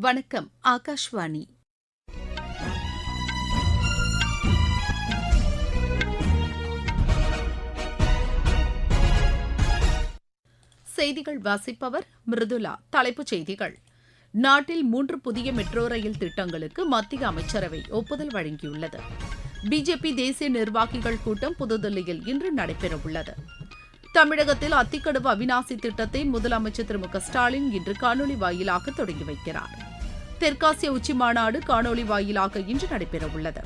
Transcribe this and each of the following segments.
வணக்கம் ஆகாஷ்வாணி. செய்திகள் வாசிப்பவர் மிருதுலா. தலைப்புச் செய்திகள். நாட்டில் மூன்று புதிய மெட்ரோ ரயில் திட்டங்களுக்கு மத்திய அமைச்சரவை ஒப்புதல் வழங்கியுள்ளது. பிஜேபி தேசிய நிர்வாகிகள் கூட்டம் புதுதில்லியில் இன்று நடைபெறவுள்ளது. தமிழகத்தில் அத்திக்கடவு அவினாசி திட்டத்தை முதலமைச்சர் திரு மு க ஸ்டாலின் இன்று காணொலி வாயிலாக தொடங்கி வைக்கிறார். தெற்காசிய உச்சி மாநாடு காணொலி வாயிலாக இன்று நடைபெறவுள்ளது.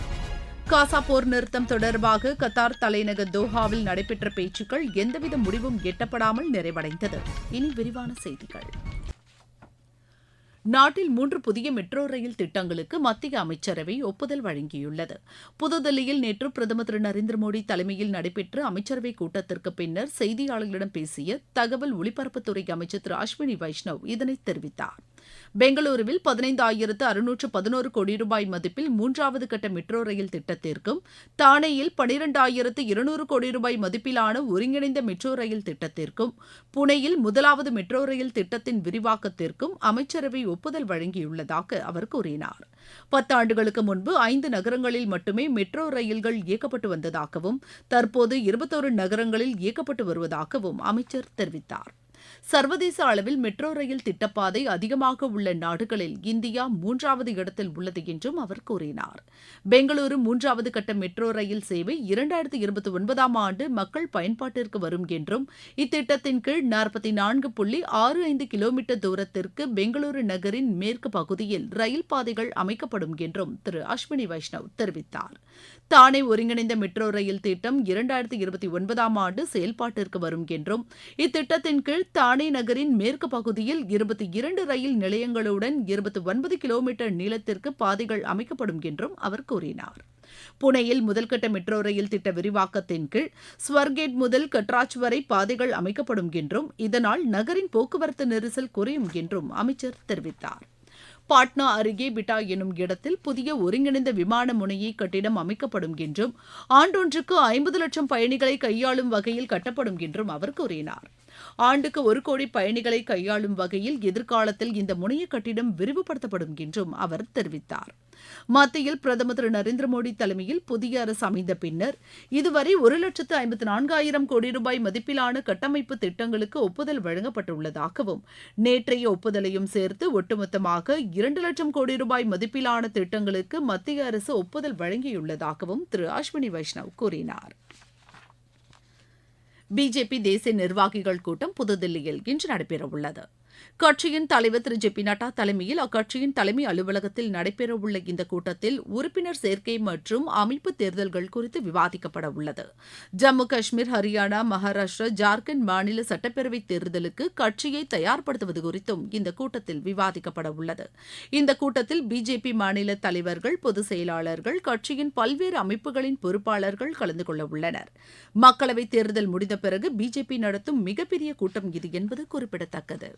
காசா போர் நிறுத்தம் தொடர்பாக கத்தார் தலைநகர் தோஹாவில் நடைபெற்ற பேச்சுக்கள் எந்தவித முடிவும் எட்டப்படாமல் நிறைவடைந்தது. இனி விரிவான செய்திகள். நாட்டில் மூன்று புதிய மெட்ரோ ரயில் திட்டங்களுக்கு மத்திய அமைச்சரவை ஒப்புதல் வழங்கியுள்ளது. புதுதில்லியில் நேற்று பிரதமர் திரு நரேந்திர மோடி தலைமையில் நடைபெற்ற அமைச்சரவைக் கூட்டத்திற்கு பின்னர் செய்தியாளர்களிடம் பேசிய தகவல் ஒலிபரப்புத்துறை அமைச்சர் திரு அஸ்வினி வைஷ்ணவ் இதனை தெரிவித்தார். பெங்களூருவில் பதினைந்தாயிரத்து அறுநூற்று பதினோரு கோடி ரூபாய் மதிப்பில் மூன்றாவது கட்ட மெட்ரோ ரயில் திட்டத்திற்கும் தானேயில் பனிரெண்டாயிரத்து இருநூறு கோடி ரூபாய் மதிப்பிலான ஒருங்கிணைந்த மெட்ரோ ரயில் திட்டத்திற்கும் புனேயில் முதலாவது மெட்ரோ ரயில் திட்டத்தின் விரிவாக்கத்திற்கும் அமைச்சரவை ஒப்புதல் வழங்கியுள்ளதாக அவர் கூறினார். பத்தாண்டுகளுக்கு முன்பு ஐந்து நகரங்களில் மட்டுமே மெட்ரோ ரயில்கள் இயக்கப்பட்டு வந்ததாகவும் தற்போது இருபத்தோரு நகரங்களில் இயக்கப்பட்டு வருவதாகவும் அமைச்சர் தெரிவித்தார். சர்வதேச அளவில் மெட்ரோ ரயில் திட்டப்பாதை அதிகமாக உள்ள நாடுகளில் இந்தியா மூன்றாவது இடத்தில் உள்ளது என்றும் அவர் கூறினார். பெங்களூரு மூன்றாவது கட்ட மெட்ரோ ரயில் சேவை இரண்டாயிரத்தி இருபத்தி ஒன்பதாம் ஆண்டு மக்கள் பயன்பாட்டிற்கு வரும் என்றும் இத்திட்டத்தின் கீழ் நாற்பத்தி நான்கு புள்ளி ஆறு ஐந்து கிலோமீட்டர் தூரத்திற்கு பெங்களூரு நகரின் மேற்கு பகுதியில் ரயில் பாதைகள் அமைக்கப்படும் என்றும் திரு அஸ்வினி வைஷ்ணவ் தெரிவித்தார். தானே ஒருங்கிணைந்த மெட்ரோ ரயில் திட்டம் இரண்டாயிரத்தி இருபத்தி ஒன்பதாம் ஆண்டு செயல்பாட்டிற்கு வரும் என்றும் இத்திட்டத்தின் கீழ் தானே நகரின் மேற்கு பகுதியில் இருபத்தி இரண்டு ரயில் நிலையங்களுடன் இருபத்தி ஒன்பது கிலோமீட்டர் நீளத்திற்கு பாதைகள் அமைக்கப்படும் என்றும் அவர் கூறினார். புனேயில் முதல்கட்ட மெட்ரோ ரயில் திட்ட விரிவாக்கத்தின் கீழ் ஸ்வர்கேட் முதல் கட்ராச் வரை பாதைகள் அமைக்கப்படும் என்றும் இதனால் நகரின் போக்குவரத்து நெரிசல் குறையும் என்றும் அமைச்சர் தெரிவித்தார். பாட்னா அருகே பிட்டா எனும் இடத்தில் புதிய ஒருங்கிணைந்த விமான முனையை கட்டிடம் அமைக்கப்படும் என்றும் ஆண்டொன்றுக்கு ஐம்பது லட்சம் பயணிகளை கையாளும் வகையில் கட்டப்படும் என்றும் அவர் கூறினார். ஆண்டுக்கு ஒரு கோடி பயணிகளை கையாளும் வகையில் எதிர்காலத்தில் இந்த முனைய கட்டிடம் விரிவுபடுத்தப்படும் என்றும் அவர் தெரிவித்தார். மத்தியில் பிரதமர் திரு நரேந்திர மோடி தலைமையில் புதிய அரசு அமைந்த பின்னர் இதுவரை ஒரு லட்சத்து ஐம்பத்து நான்காயிரம் கோடி ரூபாய் மதிப்பிலான கட்டமைப்பு திட்டங்களுக்கு ஒப்புதல் வழங்கப்பட்டுள்ளதாகவும் நேற்றைய ஒப்புதலையும் சேர்த்து ஒட்டுமொத்தமாக இரண்டு லட்சம் கோடி ரூபாய் மதிப்பிலான திட்டங்களுக்கு மத்திய அரசு ஒப்புதல் வழங்கியுள்ளதாகவும் திரு அஸ்வினி வைஷ்ணவ் கூறினார். பிஜேபி தேசிய நிர்வாகிகள் கூட்டம் புதுதில்லியில் இன்று நடைபெறவுள்ளது. கட்சியின் தலைவர் திரு. ஜே. பி. நட்டா தலைமையில் அக்கட்சியின் தலைமை அலுவலகத்தில் நடைபெறவுள்ள இந்த கூட்டத்தில் உறுப்பினர் சேர்க்கை மற்றும் அமைப்பு தேர்தல்கள் குறித்து விவாதிக்கப்பட உள்ளது. ஜம்மு காஷ்மீர் ஹரியானா மகாராஷ்டிரா ஜார்க்கண்ட் மாநில சட்டப்பேரவை தேர்தலுக்கு கட்சியை தயார்படுத்துவது குறித்தும் இந்த கூட்டத்தில் விவாதிக்கப்பட உள்ளது. இந்த கூட்டத்தில் பிஜேபி மாநில தலைவர்கள் பொதுச் செயலாளர்கள் கட்சியின் பல்வேறு அமைப்புகளின் பொறுப்பாளர்கள் கலந்து கொள்ள உள்ளனர். மக்களவைத் தேர்தல் முடிந்த பிறகு பிஜேபி நடத்தும் மிகப்பெரிய கூட்டம் இது என்பது குறிப்பிடத்தக்கது.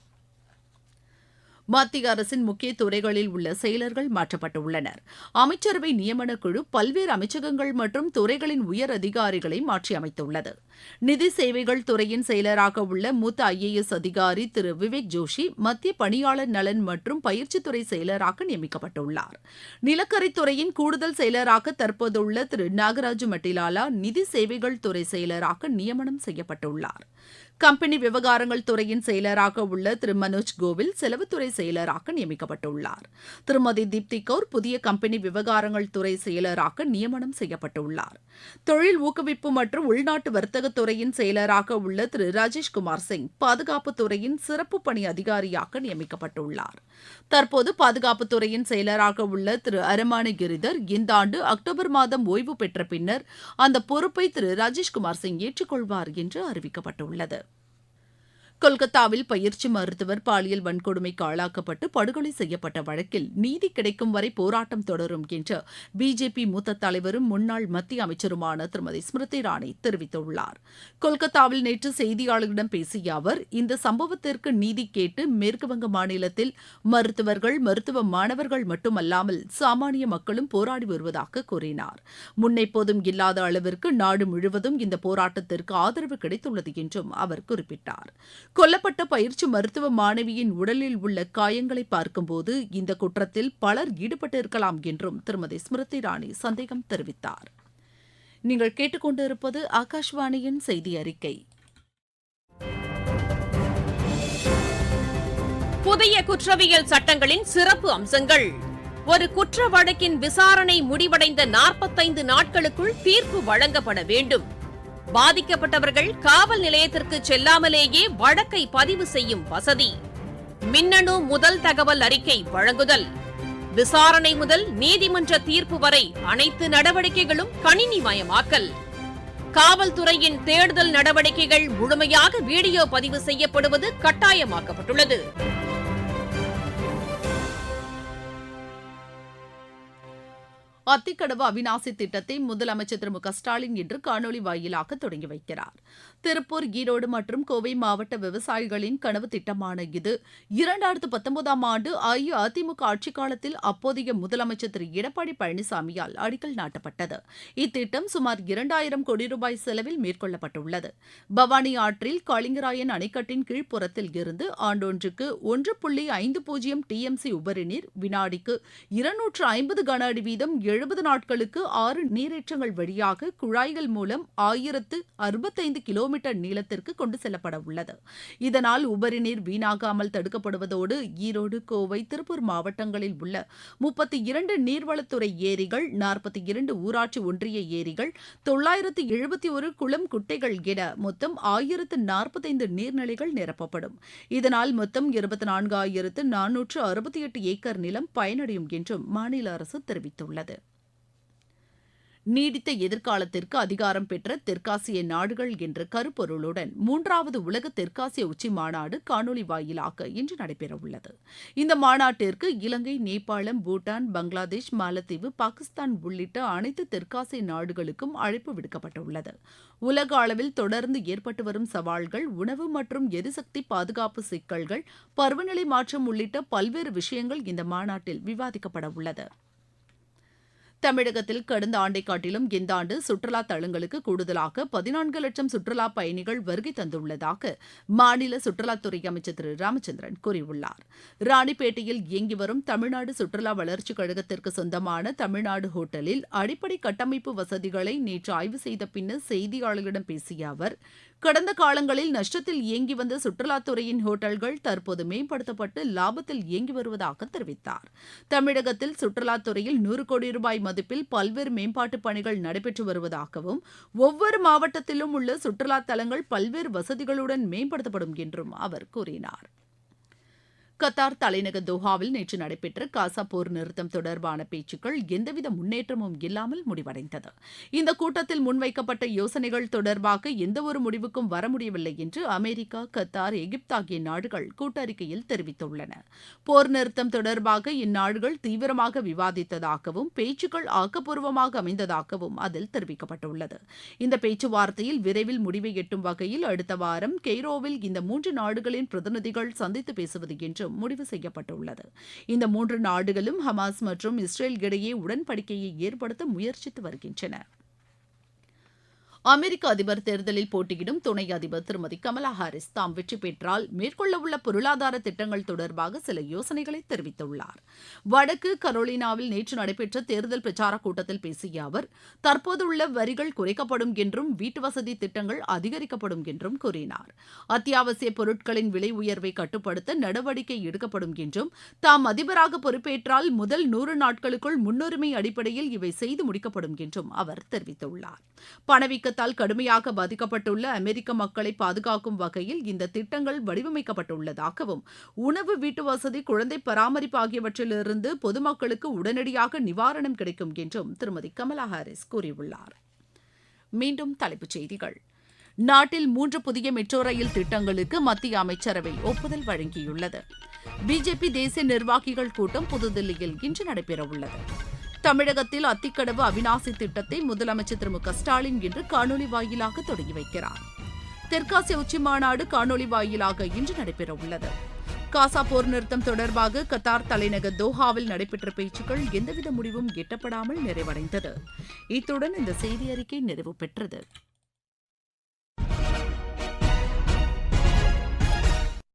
மத்திய அரசின் முக்கிய துறைகளில் உள்ள செயலர்கள் மாற்றப்பட்டுள்ளனர். அமைச்சரவை நியமனக் குழு பல்வேறு அமைச்சகங்கள் மற்றும் துறைகளின் உயர் அதிகாரிகளை மாற்றியமைத்துள்ளது நிதி சேவைகள் துறையின் செயலராக உள்ள மூத்த ஐஏஎஸ் அதிகாரி திரு விவேக் ஜோஷி மத்திய பணியாளர் நலன் மற்றும் பயிற்சித்துறை செயலராக நியமிக்கப்பட்டுள்ளார். நிலக்கரித்துறையின் கூடுதல் செயலராக தற்போதுள்ள திரு நாகராஜு மட்டிலாலா நிதி சேவைகள் துறை செயலராக நியமனம் செய்யப்பட்டுள்ளார். கம்பெனி விவகாரங்கள் துறையின் செயலராக உள்ள திரு மனோஜ் கோவில் செலவுத்துறை செயலராக நியமிக்கப்பட்டுள்ளார். திருமதி தீப்தி கவுர் புதிய கம்பெனி விவகாரங்கள் துறை செயலராக நியமனம் செய்யப்பட்டுள்ளார். தொழில் ஊக்குவிப்பு மற்றும் உள்நாட்டு வர்த்தக துறையின் செயலராக உள்ள திரு ராஜேஷ்குமார் சிங் பாதுகாப்பு துறையின் சிறப்பு பணி அதிகாரியாக நியமிக்கப்பட்டுள்ளார். தற்போது பாதுகாப்பு துறையின் செயலராக உள்ள திரு அரமானி கிரிதர் இந்த ஆண்டு அக்டோபர் மாதம் ஓய்வு பெற்ற பின்னர் அந்த பொறுப்பை திரு ராஜேஷ்குமார் சிங் ஏற்றுக்கொள்வார் என்று அறிவிக்கப்பட்டுள்ளது. கொல்கத்தாவில் பயிற்சி மருத்துவர் பாலியல் வன்கொடுமைக்கு ஆளாக்கப்பட்டு படுகொலை செய்யப்பட்ட வழக்கில் நீதி கிடைக்கும் வரை போராட்டம் தொடரும் என்று பிஜேபி மூத்த தலைவரும் முன்னாள் மத்திய அமைச்சருமான திருமதி ஸ்மிருதி இரானி தெரிவித்துள்ளார். கொல்கத்தாவில் நேற்று செய்தியாளர்களிடம் பேசிய அவர் இந்த சம்பவத்திற்கு நீதி கேட்டு மேற்குவங்க மாநிலத்தில் மருத்துவர்கள் மருத்துவ மாணவர்கள் மட்டுமல்லாமல் சாமானிய மக்களும் போராடி வருவதாக கூறினார். முன்னெப்போதும் இல்லாத அளவிற்கு நாடு முழுவதும் இந்த போராட்டத்திற்கு ஆதரவு கிடைத்துள்ளது என்றும் அவர் குறிப்பிட்டார். கொல்லப்பட்ட பயிற்சி மருத்துவ மாணவியின் உடலில் உள்ள காயங்களை பார்க்கும்போது இந்த குற்றத்தில் பலர் ஈடுபட்டிருக்கலாம் என்றும் திருமதி ஸ்மிருதி இரானி சந்தேகம் தெரிவித்தார். நீங்கள் கேட்டுக்கொண்டிருப்பது ஆகாஷ்வாணியின் செய்தி அறிக்கை. புதிய குற்றவியல் சட்டங்களின் சிறப்பு அம்சங்கள். ஒரு குற்ற வழக்கின் விசாரணை முடிவடைந்த நாற்பத்தைந்து நாட்களுக்குள் தீர்ப்பு வழங்கப்பட வேண்டும். பாதிக்கப்பட்டவர்கள் காவல் நிலையத்திற்கு செல்லாமலேயே வழக்கை பதிவு செய்யும் வசதி. மின்னணு முதல் தகவல் அறிக்கை வழங்குதல். விசாரணை முதல் நீதிமன்ற தீர்ப்பு வரை அனைத்து நடவடிக்கைகளும் கணினி மயமாக்கல் காவல்துறையின் தேடுதல் நடவடிக்கைகள் முழுமையாக வீடியோ பதிவு செய்யப்படுவது கட்டாயமாக்கப்பட்டுள்ளது. அத்திக்கடவு அவிநாசி திட்டத்தை முதலமைச்சர் திரு மு க ஸ்டாலின் இன்று காணொலி வாயிலாக தொடங்கி வைக்கிறார். திருப்பூர் ஈரோடு மற்றும் கோவை மாவட்ட விவசாயிகளின் கனவு திட்டமான இது. இரண்டாயிரத்து பத்தொன்பதாம் ஆண்டு அஇஅதிமுக ஆட்சிக் காலத்தில் அப்போதைய முதலமைச்சர் திரு. எடப்பாடி பழனிசாமியால் அடிக்கல் நாட்டப்பட்டது. இத்திட்டம் சுமார் இரண்டாயிரம் கோடி ரூபாய் செலவில் மேற்கொள்ளப்பட்டுள்ளது. பவானி ஆற்றில் காளிங்கராயன் அணைக்கட்டின் கீழ்ப்புறத்தில் இருந்து ஆண்டொன்றுக்கு ஒன்று புள்ளி ஐந்து பூஜ்ஜியம் டிஎம்சி உபரிநீர் வினாடிக்கு இருநூற்று ஐம்பது கன அடி வீதம் எழுபது நாட்களுக்கு ஆறு நீரேற்றங்கள் வழியாக குழாய்கள் மூலம் ஆயிரத்து அறுபத்தைந்து கிலோமீட்டர் கிலோமீட்டர் நீளத்திற்கு கொண்டு செல்லப்பட உள்ளது. இதனால் உபரி நீர் வீணாகாமல் தடுக்கப்படுவதோடு ஈரோடு கோவை திருப்பூர் மாவட்டங்களில் உள்ள முப்பத்தி இரண்டு நீர்வளத்துறை ஏரிகள் நாற்பத்தி இரண்டு ஊராட்சி ஒன்றிய ஏரிகள் தொள்ளாயிரத்து எழுபத்தி ஒரு குளம் குட்டைகள் என மொத்தம் ஆயிரத்து நாற்பத்தைந்து நீர்நிலைகள் நிரப்பப்படும். இதனால் மொத்தம் இருபத்தி நான்காயிரத்து நானூற்று அறுபத்தி எட்டு ஏக்கர் நிலம் பயனடையும் என்றும் மாநில அரசு தெரிவித்துள்ளது. நீடித்த எதிர்காலத்திற்கு அதிகாரம் பெற்ற தெற்காசிய நாடுகள் என்ற கருப்பொருளுடன் மூன்றாவது உலக தெற்காசிய உச்சி மாநாடு காணொலி வாயிலாக இன்று நடைபெறவுள்ளது. இந்த மாநாட்டிற்கு இலங்கை நேபாளம் பூட்டான் பங்களாதேஷ் மாலத்தீவு பாகிஸ்தான் உள்ளிட்ட அனைத்து தெற்காசிய நாடுகளுக்கும் அழைப்பு விடுக்கப்பட்டுள்ளது. உலக அளவில் தொடர்ந்து ஏற்பட்டு வரும் சவால்கள் உணவு மற்றும் எரிசக்தி பாதுகாப்பு சிக்கல்கள் பருவநிலை மாற்றம் உள்ளிட்ட பல்வேறு விஷயங்கள் இந்த மாநாட்டில் விவாதிக்கப்பட உள்ளது தமிழகத்தில் கடந்த ஆண்டை காட்டிலும் இந்த ஆண்டு சுற்றுலா தலங்களுக்கு கூடுதலாக பதினான்கு லட்சம் சுற்றுலா பயணிகள் வருகை தந்துள்ளதாக மாநில சுற்றுலாத்துறை அமைச்சர் திரு ராமச்சந்திரன் கூறியுள்ளார். ராணிப்பேட்டையில் இயங்கி வரும் தமிழ்நாடு சுற்றுலா வளர்ச்சிக் கழகத்திற்கு சொந்தமான தமிழ்நாடு ஹோட்டலில் அடிப்படை கட்டமைப்பு வசதிகளை நேற்று ஆய்வு செய்த பின்னர் செய்தியாளர்களிடம் பேசிய அவர் கடந்த காலங்களில் நஷ்டத்தில் இயங்கி வந்த சுற்றுலாத்துறையின் ஹோட்டல்கள் தற்போது மேம்படுத்தப்பட்டு லாபத்தில் இயங்கி வருவதாக தெரிவித்தார். தமிழகத்தில் சுற்றுலாத்துறையில் நூறு கோடி ரூபாய் மதிப்பில் பல்வேறு மேம்பாட்டு பணிகள் நடைபெற்று வருவதாகவும் ஒவ்வொரு மாவட்டத்திலும் உள்ள சுற்றுலா தலங்கள் பல்வேறு வசதிகளுடன் மேம்படுத்தப்படும் என்றும் அவர் கூறினார். கத்தார் தலைநகர் தோஹாவில் நேற்று நடைபெற்ற காசா போர் நிறுத்தம் தொடர்பான பேச்சுக்கள் எந்தவித முன்னேற்றமும் இல்லாமல் முடிவடைந்தது. இந்த கூட்டத்தில் முன்வைக்கப்பட்ட யோசனைகள் தொடர்பாக எந்தவொரு முடிவுக்கும் வர முடியவில்லை என்று அமெரிக்கா கத்தார் எகிப்து ஆகிய நாடுகள் கூட்டறிக்கையில் தெரிவித்துள்ளன. போர் நிறுத்தம் தொடர்பாக இந்நாடுகள் தீவிரமாக விவாதித்ததாகவும் பேச்சுக்கள் ஆக்கப்பூர்வமாக அமைந்ததாகவும் அதில் தெரிவிக்கப்பட்டுள்ளது. இந்த பேச்சுவார்த்தையில் விரைவில் முடிவை எட்டும் வகையில் அடுத்த வாரம் கெய்ரோவில் இந்த மூன்று நாடுகளின் பிரதிநிதிகள் சந்தித்து பேசுவது என்று என்றும் முடிவு செய்யப்பட்டுள்ளது. இந்த மூன்று நாடுகளும் ஹமாஸ் மற்றும் இஸ்ரேல் இடையே உடன்படிக்கையை ஏற்படுத்த முயற்சித்து வருகின்றன. அமெரிக்க அதிபர் தேர்தலில் போட்டியிடும் துணை அதிபர் திருமதி கமலா ஹாரிஸ் தாம் வெற்றி பெற்றால் மேற்கொள்ளவுள்ள பொருளாதார திட்டங்கள் தொடர்பாக சில யோசனைகளை தெரிவித்துள்ளார். வடக்கு கரோலினாவில் நேற்று நடைபெற்ற தேர்தல் பிரச்சாரக் கூட்டத்தில் பேசிய அவர் தற்போதுள்ள வரிகள் குறைக்கப்படும் என்றும் வீட்டு வசதி திட்டங்கள் அதிகரிக்கப்படும் என்றும் கூறினார். அத்தியாவசிய பொருட்களின் விலை உயர்வை கட்டுப்படுத்த நடவடிக்கை எடுக்கப்படும் என்றும் தாம் அதிபராக பொறுப்பேற்றால் முதல் நூறு நாட்களுக்குள் முன்னுரிமை அடிப்படையில் இவை செய்து முடிக்கப்படும் என்றும் அவர் தெரிவித்துள்ளார். பணவீக்க வெள்ளத்தால் கடுமையாக பாதிக்கப்பட்டுள்ள அமெரிக்க மக்களை பாதுகாக்கும் வகையில் இந்த திட்டங்கள் வடிவமைக்கப்பட்டுள்ளதாகவும் உணவு வீட்டு வசதி குழந்தை பராமரிப்பு ஆகியவற்றிலிருந்து பொதுமக்களுக்கு உடனடியாக நிவாரணம் கிடைக்கும் என்றும் திருமதி கமலா ஹாரிஸ் கூறியுள்ளார். மீண்டும் தலைப்புச் செய்திகள். நாட்டில் மூன்று புதிய மெட்ரோ ரயில் திட்டங்களுக்கு மத்திய அமைச்சரவை ஒப்புதல் வழங்கியுள்ளது. பிஜேபி தேசிய நிர்வாகிகள் கூட்டம் புதுதில்லியில் இன்று நடைபெறவுள்ளது. தமிழகத்தில் அத்திக்கடவு அவினாசி திட்டத்தை முதலமைச்சர் திரு மு க ஸ்டாலின் இன்று காணொலி வாயிலாக தொடங்கி வைக்கிறார். தெற்காசிய உச்சி மாநாடு காணொலி வாயிலாக இன்று நடைபெறவுள்ளது காசா போர் நிறுத்தம் தொடர்பாக கத்தார் தலைநகர் தோஹாவில் நடைபெற்ற பேச்சுக்கள் எந்தவித முடிவும் எட்டப்படாமல் நிறைவடைந்தது. இத்துடன் இந்த செய்தி அறிக்கை நிறைவு பெற்றது.